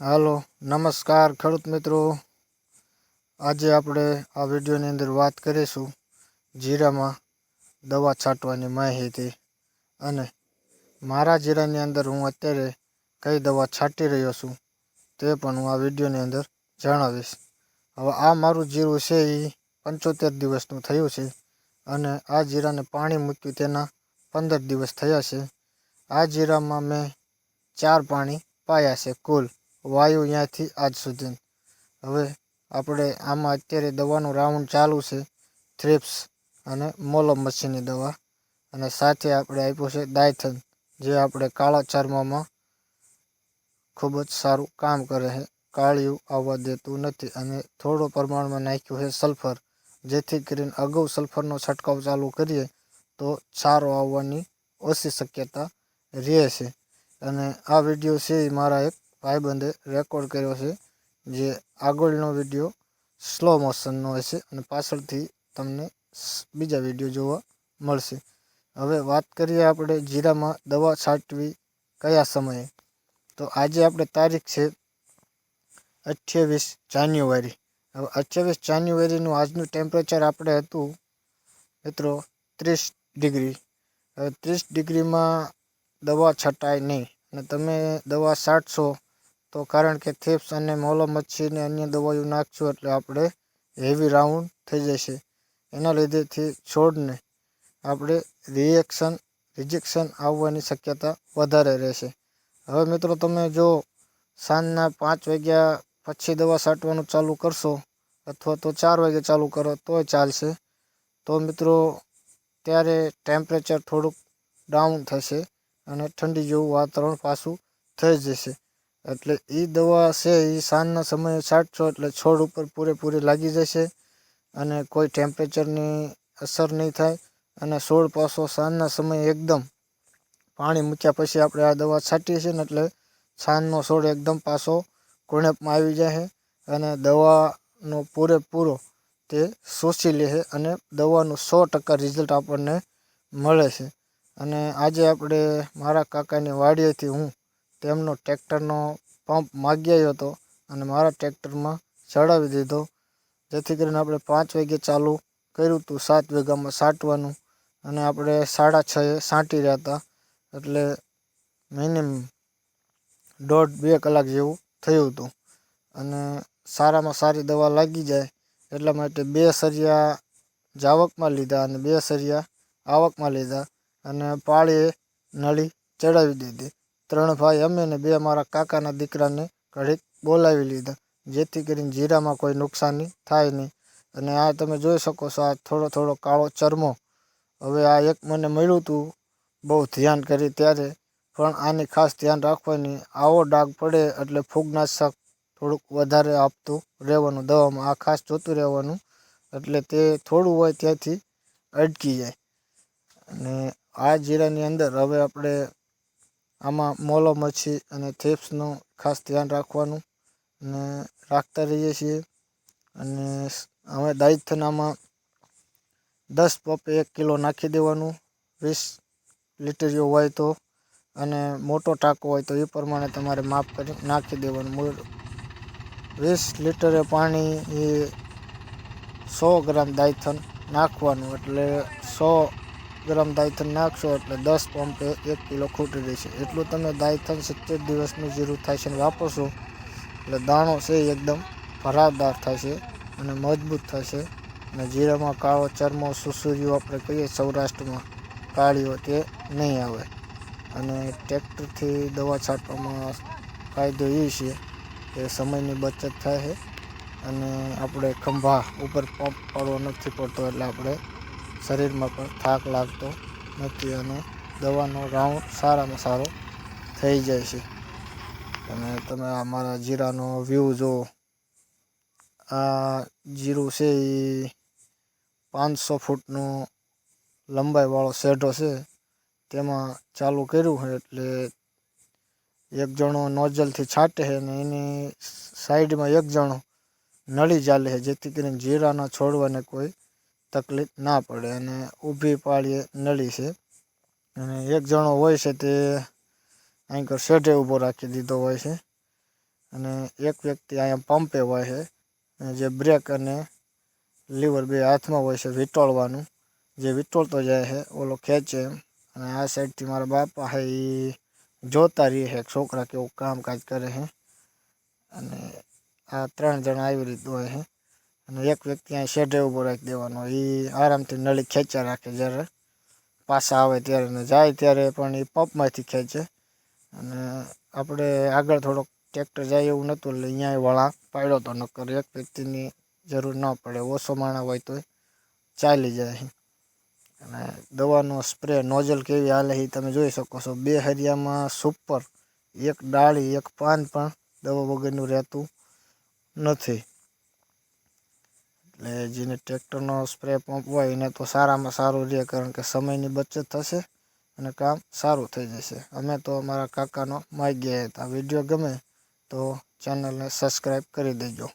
હાલો, નમસ્કાર ખેડૂત મિત્રો. આજે આપણે આ વિડીયોની અંદર વાત કરીશું જીરામાં દવા છાંટવાની માહિતી અને મારા જીરાની અંદર હું અત્યારે કઈ દવા છાંટી રહ્યો છું તે પણ હું આ વિડીયોની અંદર જણાવીશ. હવે આ મારું જીરું છે એ પંચોતેર દિવસનું થયું છે અને આ જીરાને પાણી મૂક્યું તેના પંદર દિવસ થયા છે. આ જીરામાં મેં ચાર પાણી પાયા છે કુલ. વાયુ અહીંયાથી આજ સુધી. હવે આપણે આમાં અત્યારે દવાનું રાઉન્ડ ચાલુ છે, થ્રિપ્સ અને મોલમ મચ્છીની દવા. અને સાથે આપણે આપ્યું છે દાયથન, જે આપણે કાળા ચર્મમાં ખૂબ જ સારું કામ કરે છે. કાળિયું આવવા દેતું નથી અને થોડો પ્રમાણમાં નાખ્યું છે સલ્ફર. જેથી કરીને અગાઉ સલ્ફરનો છંટકાવ ચાલુ કરીએ તો સારો આવવાની ઓછી શક્યતા રહે છે. અને આ વીડિયો છે એ મારા એક ભાઈબંધે રેકોર્ડ કર્યો છે, જે આગળનો વીડિયો સ્લો મોશનનો હશે અને પાછળથી તમને બીજા વીડિયો જોવા મળશે. હવે વાત કરીએ આપણે જીરામાં દવા છાંટવી કયા સમયે? તો આજે આપણે તારીખ છે અઠ્યાવીસ જાન્યુઆરી. હવે અઠ્યાવીસ જાન્યુઆરીનું આજનું ટેમ્પરેચર આપણે હતું, મિત્રો, ત્રીસ ડિગ્રી. હવે ત્રીસ ડિગ્રીમાં દવા છટાય નહીં. અને તમે દવા છાંટશો તો કારણ કે થેપ્સ અને મોલો મચ્છીને અન્ય દવાઓ નાખશો એટલે આપણે હેવી રાઉન્ડ થઈ જશે. એના લીધેથી છોડને આપણે રિએક્શન રિજેક્શન આવવાની શક્યતા વધારે રહેશે. હવે મિત્રો તમે જો સાંજના પાંચ વાગ્યા પછી દવા છાંટવાનું ચાલુ કરશો અથવા તો ચાર વાગે ચાલુ કરો તોય ચાલશે. તો મિત્રો ત્યારે ટેમ્પરેચર થોડુંક ડાઉન થશે અને ઠંડી જેવું વાતાવરણ પાછું થઈ જશે. એટલે એ દવા છે એ સાંજના સમયે છાંટશો એટલે છોડ ઉપર પૂરેપૂરી લાગી જશે અને કોઈ ટેમ્પરેચરની અસર નહીં થાય અને છોડ પાછો સાંજના સમયે એકદમ પાણી મૂક્યા પછી આપણે આ દવા છાંટીએ છીએ ને એટલે સાંજનો છોડ એકદમ પાછો કુણેપમાં આવી જાય અને દવાનો પૂરેપૂરો તે શોષી લે છે અને દવાનું સો ટકા રિઝલ્ટ આપણને મળે છે. અને આજે આપણે મારા કાકાની વાડીએથી હું તેમનો ટ્રેક્ટરનો પંપ માગી આવ્યો હતો અને મારા ટ્રેક્ટરમાં ચડાવી દીધો. જેથી કરીને આપણે પાંચ વાગે ચાલુ કર્યું હતું સાત વીઘામાં સાંટવાનું અને આપણે સાડા છએ સાંટી રહ્યા હતા. એટલે મિનિમમ દોઢ બે કલાક જેવું થયું હતું અને સારામાં સારી દવા લાગી જાય એટલા માટે બે સરિયા જાવકમાં લીધા અને બે સરિયા આવકમાં લીધા અને પાળીએ નળી ચડાવી દીધી. ત્રણ ભાઈ અમે ને બે મારા કાકાના દીકરાને ઘડીક બોલાવી લીધા. જેથી કરીને જીરામાં કોઈ નુકસાની થાય નહીં. અને આ તમે જોઈ શકો છો, આ થોડો થોડો કાળો ચરમો. હવે આ એક મને મળ્યું હતું બહુ ધ્યાન કરી ત્યારે, પણ આની ખાસ ધ્યાન રાખવાની આવો ડાઘ પડે એટલે ફૂગનાશક થોડુંક વધારે આપતું રહેવાનું, દવામાં આ ખાસ જોતું રહેવાનું, એટલે તે થોડું હોય ત્યાંથી અટકી જાય. અને આ જીરાની અંદર હવે આપણે આમાં મોલો મચ્છી અને થેપ્સનું ખાસ ધ્યાન રાખવાનું અને રાખતા રહીએ છીએ. અને હવે દાયથનામાં દસ પપ એક કિલો નાખી દેવાનું, વીસ લીટરીઓ હોય તો, અને મોટો ટાંકો હોય તો એ પ્રમાણે તમારે માપ કરી નાખી દેવાનું. વીસ લીટરે પાણી એ સો ગ્રામ દાયથન નાખવાનું, એટલે સો ગ્રામ દાયથન નાખશો એટલે દસ પંપે એક કિલો ખૂટી રહેશે એટલું તમે દાયથન સિત્તેર દિવસનું જીરું થાય છે વાપરશો, એટલે દાણો છે એકદમ ભરાદાર થશે અને મજબૂત થશે. અને જીરામાં કાળો ચરમો સુસુર્યો આપણે કહીએ સૌરાષ્ટ્રમાં, કાળીઓ તે નહીં આવે. અને ટ્રેક્ટરથી દવા છાંટવામાં ફાયદો એ છે કે સમયની બચત થાય છે અને આપણે ખંભા ઉપર પંપ પાડવો નથી પડતો એટલે આપણે શરીરમાં પણ થાક લાગતો નથી અને દવાનો રાઉન્ડ સારામાં સારો થઈ જાય છે. અને તમે અમારા જીરાનો વ્યૂ જુઓ. આ જીરું છે એ પાંચસો ફૂટનું લંબાઈવાળો શેઢો છે. તેમાં ચાલુ કર્યું છે એટલે એક જણો નોઝલથી છાંટે છે અને એની સાઈડમાં એક જણો નળી ચાલે છે, જેથી કરીને જીરાના છોડવાને કોઈ તકલીફ ના પડે અને ઊભી પાળીએ નળી છે. અને એક જણો હોય છે તે અહીં શેઢે ઊભો રાખી દીધો હોય છે. અને એક વ્યક્તિ અહીંયા પંપે હોય છે જે બ્રેક અને લીવર બે હાથમાં હોય છે વીંટોળવાનું. જે વીંટોળતો જાય છે, ઓલો ખેંચે એમ. અને આ સાઈડથી મારા બાપા છે એ જોતા રહીએ છે, છોકરા કેવું કામકાજ કરે છે. અને આ ત્રણ જણા આવી રીતનું હોય છે. અને એક વ્યક્તિ અહીં શેઢે ઊભો રાખી દેવાનો. એ આરામથી નળી ખેંચ્યા રાખે જ્યારે પાછા આવે ત્યારે ને જાય ત્યારે, પણ એ પંપમાંથી ખેંચે. અને આપણે આગળ થોડોક ટ્રેક્ટર જાય એવું નહોતું એટલે અહીંયા વળાંક પાડ્યો તો નક્કર એક વ્યક્તિની જરૂર ન પડે. ઓછો માણા હોય તોય ચાલી જાય અને દવાનો સ્પ્રે નોઝલ કેવી હાલે એ તમે જોઈ શકો છો. બે હરિયામાં સુપર, એક ડાળી, એક પાન પણ દવા વગરનું રહેતું નથી. એટલે જેને ટ્રેક્ટરનો સ્પ્રે પંપ હોય એને તો સારામાં સારું રહે કારણ કે સમયની બચત થશે અને કામ સારું થઈ જશે. અમે તો અમારા કાકાનો માગ્યા હતા. વીડિયો ગમે તો ચેનલને સબસ્ક્રાઈબ કરી દેજો.